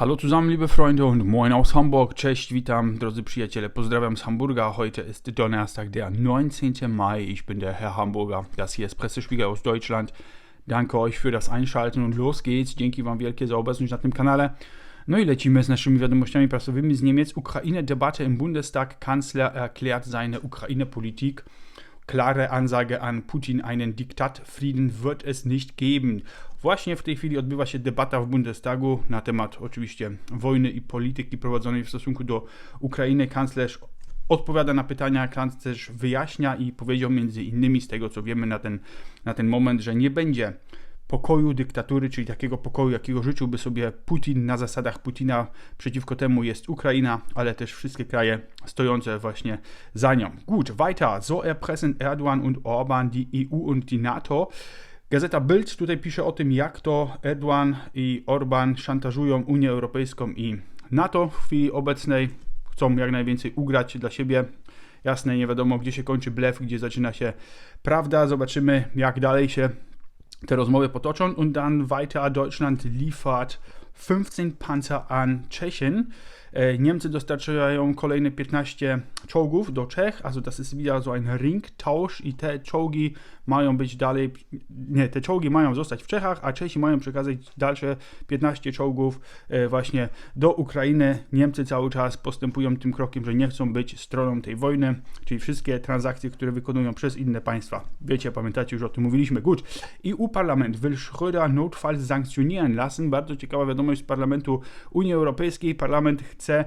Hallo zusammen, liebe Freunde und moin aus Hamburg. Cześć, witam, drodzy przyjaciele. Pozdrawiam z Hamburga. Heute ist Donnerstag, der 19. Mai. Ich bin der Herr Hamburger. Das hier ist Pressespiegel aus Deutschland. Danke euch für das Einschalten und los geht's. Dzięki Wam wielkie za obecność na tym kanale. No i lecimy z naszymi wiadomościami prasowymi z Niemiec. Ukraine, Debatte im Bundestag. Kanzler erklärt seine Ukraine-Politik. Klare Ansage an Putin, einen Diktatfrieden wird es nicht geben. Właśnie w tej chwili odbywa się debata w Bundestagu na temat oczywiście wojny i polityki prowadzonej w stosunku do Ukrainy. Kanclerz odpowiada na pytania, kanclerz wyjaśnia i powiedział między innymi z tego co wiemy na ten, na ten moment, że nie będzie pokoju dyktatury, czyli takiego pokoju, jakiego życzyłby sobie Putin na zasadach Putina. Przeciwko temu jest Ukraina, ale też wszystkie kraje stojące właśnie za nią. Gut, weiter. So erpressen Erdogan und Orban die EU und die NATO. Gazeta Bild tutaj pisze o tym, jak to Erdogan i Orban szantażują Unię Europejską i NATO w chwili obecnej. Chcą jak najwięcej ugrać dla siebie. Jasne, nie wiadomo, gdzie się kończy blef, gdzie zaczyna się prawda. Zobaczymy, jak dalej się te rozmowy potoczą. Und dann weiter, Deutschland liefert 15 Panzer an Tschechien. E, Niemcy dostarczają kolejne 15 czołgów do Czech, also das ist wieder so ein Ringtausch i te czołgi mają być dalej, nie, te czołgi mają zostać w Czechach, a Czesi mają przekazać dalsze 15 czołgów e, właśnie do Ukrainy. Niemcy cały czas postępują tym krokiem, że nie chcą być stroną tej wojny, czyli wszystkie transakcje, które wykonują przez inne państwa. Wiecie, pamiętacie, już o tym mówiliśmy. Gut. EU-Parlament will Schröder notfalls sanktionieren lassen. Bardzo ciekawa wiadomość z Parlamentu Unii Europejskiej. Parlament chce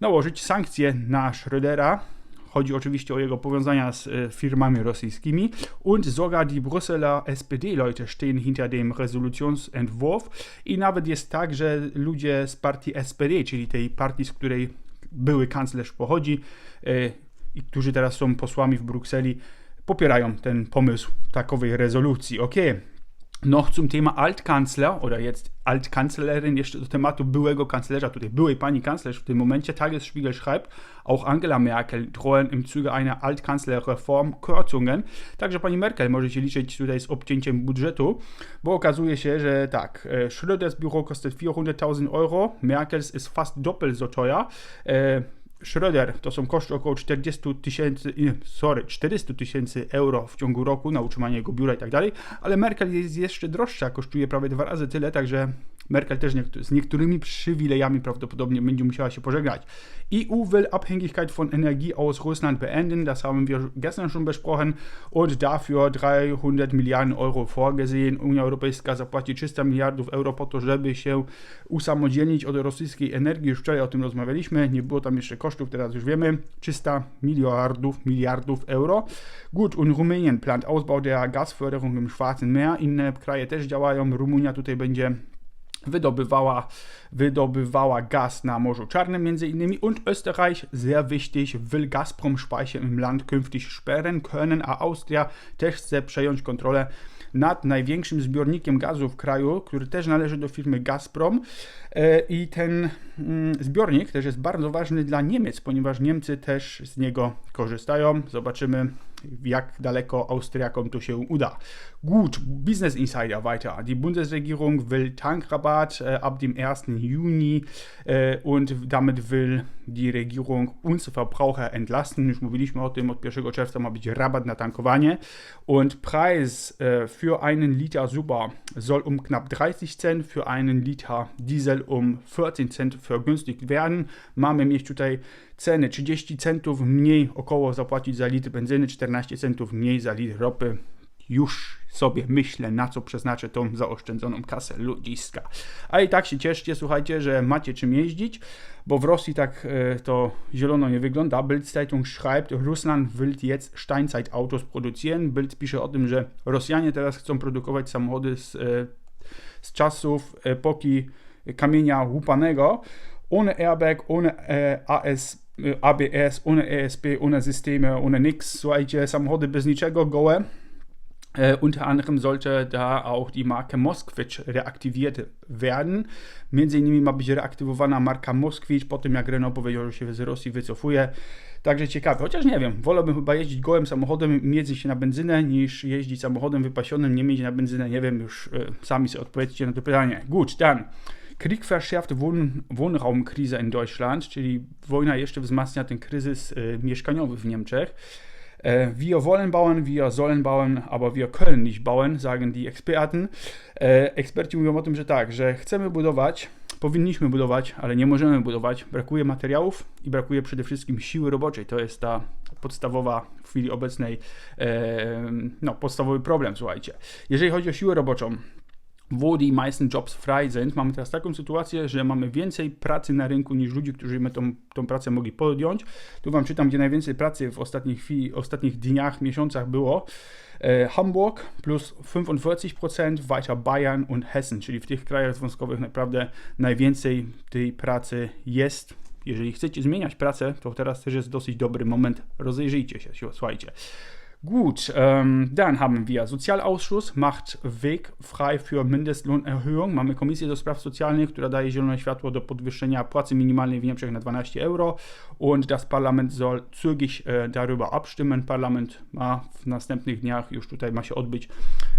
nałożyć sankcje na Schrödera. Chodzi oczywiście o jego powiązania z e, firmami rosyjskimi. Und sogar die Brüsseler SPD-Leute stehen hinter dem Resolutionsentwurf. I nawet jest tak, że ludzie z partii SPD, czyli tej partii, z której były kanclerz pochodzi, e, i którzy teraz są posłami w Brukseli, popierają ten pomysł takowej rezolucji. Okay. Noch zum Thema Altkanzler oder jetzt Altkanzlerin, jeszcze do tematu byłego kanclerza, tutaj byłej pani kanclerz w tym momencie. Tagesspiegel schreibt, auch Angela Merkel drohen im Zuge einer Altkanzlerreform Kürzungen. Także pani Merkel może się liczyć tutaj z obcięciem budżetu, bo okazuje się, że tak, e, Schröders Büro kostet 400.000 Euro, Merkels ist fast doppelt so teuer. E, Schröder to są koszty około 40 tysięcy, sorry, 400 tysięcy euro w ciągu roku na utrzymanie jego biura i tak dalej, ale Merkel jest jeszcze droższa, kosztuje prawie dwa razy tyle, także Merkel też z niektórymi przywilejami prawdopodobnie będzie musiała się pożegnać. EU will Abhängigkeit von Energie aus Russland beenden, das haben wir gestern schon besprochen und dafür 300 Milliarden Euro vorgesehen. Unia Europejska zapłaci 300 miliardów euro po to, żeby się usamodzielnić od rosyjskiej energii. Już wczoraj o tym rozmawialiśmy, nie było tam jeszcze kosztów, teraz już wiemy. 300 miliardów, miliardów euro. Gut, und Rumänien plant Ausbau der Gasförderung im Schwarzen Meer. Inne kraje też działają. Rumunia tutaj będzie wydobywała, wydobywała Gas na Morzu Czarnym między innymi und Österreich, sehr wichtig, will Gazprom-Speicher im Land künftig sperren können, a Austria też chce przejąć kontrolę nad największym zbiornikiem gazu w kraju, który też należy do firmy Gazprom. E, I ten mm, zbiornik też jest bardzo ważny dla Niemiec, ponieważ Niemcy też z niego korzystają. Zobaczymy, jak daleko Austriakom to się uda. Gut, Business Insider weiter. Die Bundesregierung will Tankrabatt äh, ab dem 1. Juni äh, und damit will die Regierung uns Verbraucher entlasten. Już mówiliśmy o tym, od 1 czerwca ma być rabat na tankowanie und Preis äh, für einen Liter Super soll um knapp 30 Cent, für einen Liter Diesel um 14 Cent vergünstigt werden. Mamy mieć tutaj ceny 30 centów mniej około zapłacić za litr benzyny, 14 centów mniej za litr ropy. Już sobie myślę, na co przeznaczę tą zaoszczędzoną kasę ludziska. A i tak się cieszcie, słuchajcie, że macie czym jeździć, bo w Rosji tak e, to zielono nie wygląda. Bild Zeitung schreibt, Russland will jetzt Steinzeitautos produzieren. Bild pisze o tym, że Rosjanie teraz chcą produkować samochody z, e, z czasów epoki kamienia łupanego, ohne Airbag, ohne e, AS ABS, ohne ESP, ohne Systeme, ohne nix. Solche samochody bez niczego, gołe. Äh, unter anderem sollte da auch die Marke Moskwicz reaktiviert werden. Między innymi ma być reaktywowana marka Moskwicz po tym, jak Renault powiedział, że się z Rosji wycofuje. Także ciekawe, chociaż nie wiem, wolałbym chyba jeździć gołym samochodem i jeździć się na benzynę, niż jeździć samochodem wypasionym, nie mieć na benzynę. Nie wiem, już y, sami sobie odpowiedzcie na to pytanie. Gut, dann. Krieg verschärft Wohn Wohnraumkrise in Deutschland, czyli wojna jeszcze wzmacnia ten kryzys e, mieszkaniowy w Niemczech. E, wir wollen bauen, wir sollen bauen, aber wir können nicht bauen, sagen die Experten. E, eksperci mówią o tym, że tak, że chcemy budować, powinniśmy budować, ale nie możemy budować. Brakuje materiałów i brakuje przede wszystkim siły roboczej. To jest ta podstawowa w chwili obecnej, no, podstawowy problem, słuchajcie. Jeżeli chodzi o siłę roboczą, wo die meisten Jobs frei sind. Mamy teraz taką sytuację, że mamy więcej pracy na rynku niż ludzi, którzy by tą, tą pracę mogli podjąć. Tu Wam czytam, gdzie najwięcej pracy w ostatnich, chwili, ostatnich dniach, miesiącach było. E, Hamburg plus 45%, weiter Bayern und Hessen, czyli w tych krajach związkowych naprawdę najwięcej tej pracy jest. Jeżeli chcecie zmieniać pracę, to teraz też jest dosyć dobry moment. Rozejrzyjcie się, słuchajcie. Gut, ähm, dann haben wir Sozialausschuss, macht Weg frei für Mindestlohnerhöhung. Mamy Komisję do Spraw Socjalnych, która daje zielone światło do podwyższenia płacy minimalnej w Niemczech na 12 Euro. Und das Parlament soll zügig äh, darüber abstimmen. Parlament ma w następnych dniach, już tutaj ma się odbyć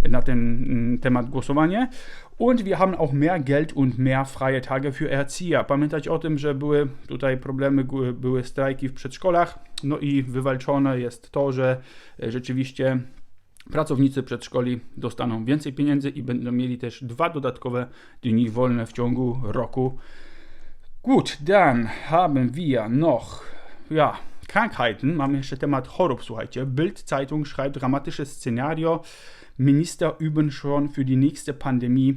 na ten mm, temat głosowanie. Und wir haben auch mehr Geld und mehr freie Tage für Erzieher. Pamiętać o tym, że były tutaj problemy, były strajki w przedszkolach, no i wywalczone jest to, że e, rzeczywiście pracownicy przedszkoli dostaną więcej pieniędzy i będą mieli też dwa dodatkowe dni wolne w ciągu roku. Gut, dann haben wir noch, ja, Krankheiten. Mamy jeszcze temat chorób, słuchajcie. Bild Zeitung schreibt dramatisches Szenario. Minister üben schon für die nächste Pandemie.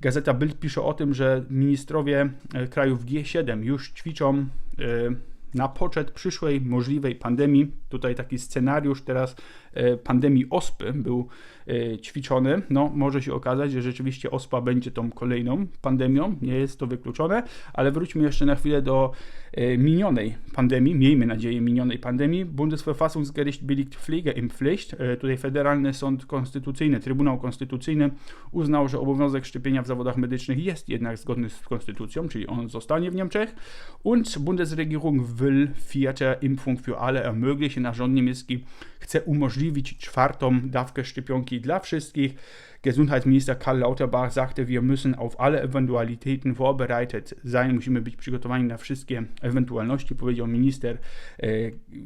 Gazeta Bild pisze o tym, że ministrowie e, krajów G7 już ćwiczą e, na poczet przyszłej możliwej pandemii. Tutaj taki scenariusz teraz pandemii ospy był ćwiczony. No, może się okazać, że rzeczywiście ospa będzie tą kolejną pandemią, nie jest to wykluczone, ale wróćmy jeszcze na chwilę do minionej pandemii, miejmy nadzieję minionej pandemii. Bundesverfassungsgericht billigt Pflegeimpflicht. Tutaj Federalny Sąd Konstytucyjny, Trybunał Konstytucyjny uznał, że obowiązek szczepienia w zawodach medycznych jest jednak zgodny z konstytucją, czyli on zostanie w Niemczech. Und Bundesregierung will vierte Impfung für alle ermöglichen. Na rząd niemiecki chce umożliwić czwartą dawkę szczepionki dla wszystkich. Gesundheitsminister Karl Lauterbach sagte, wir müssen auf alle Eventualitäten vorbereitet sein. Musimy być przygotowani na wszystkie ewentualności, powiedział minister e,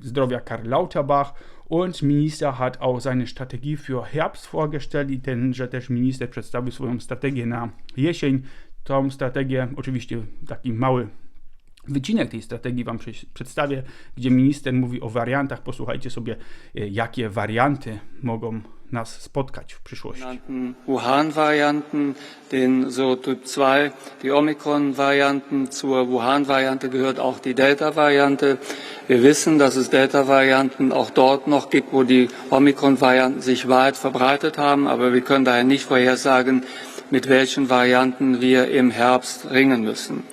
zdrowia Karl Lauterbach. Und Minister hat auch seine Strategie für Herbst vorgestellt tenże też minister przedstawił swoją strategię na jesień. Tą strategię, oczywiście taki mały wycinek tej strategii Wam przedstawię, gdzie minister mówi o wariantach. Posłuchajcie sobie, e, jakie warianty mogą nas spotkać w przyszłości. Wuhan-Varianten, den so Typ 2, die Omikron-Varianten. Zur Wuhan-Variante gehört auch die Delta-Variante. Wir wissen, dass es Delta-Varianten auch dort noch gibt, wo die Omikron-Varianten sich weit verbreitet haben, aber wir können daher nicht vorhersagen, mit welchen Varianten wir im Herbst ringen müssen.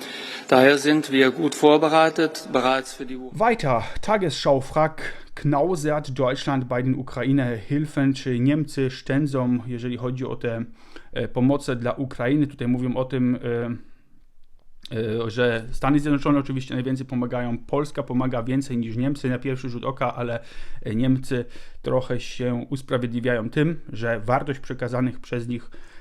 Daher sind wir gut vorbereitet, bereits für die Weiter, Tagesschau fragt knausert Deutschland bei den Ukraine-Hilfen, czy Niemcy szczędzą, jeżeli chodzi o te e, pomoce dla Ukrainy. Tutaj mówią o tym, e, e, że Stany Zjednoczone oczywiście najwięcej pomagają. Polska pomaga więcej niż Niemcy na pierwszy rzut oka, ale Niemcy trochę się usprawiedliwiają tym, że wartość przekazanych przez nich E,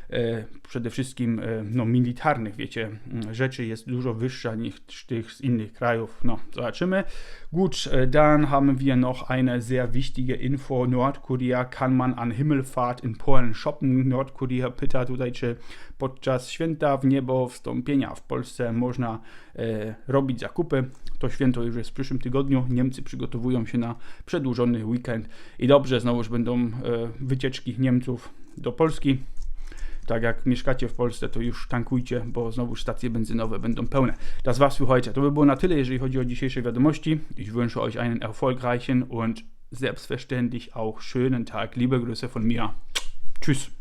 przede wszystkim e, no, militarnych, wiecie, rzeczy jest dużo wyższa niż tych z innych krajów. No, zobaczymy. Gut, e, dann haben wir noch eine sehr wichtige Info. Nordkorea kann man an Himmelfahrt in Polen shoppen. Nordkorea pyta tutaj, czy podczas święta w niebo wstąpienia w Polsce można e, robić zakupy. To święto już jest w przyszłym tygodniu. Niemcy przygotowują się na przedłużony weekend i dobrze, znowuż będą e, wycieczki Niemców do Polski tak jak mieszkacie w Polsce, to już tankujcie, bo znowu stacje benzynowe będą pełne. Das war's für heute. To by było na tyle, jeżeli chodzi o dzisiejsze wiadomości. Ich wünsche euch einen erfolgreichen und selbstverständlich auch schönen Tag. Liebe Grüße von mir. Tschüss.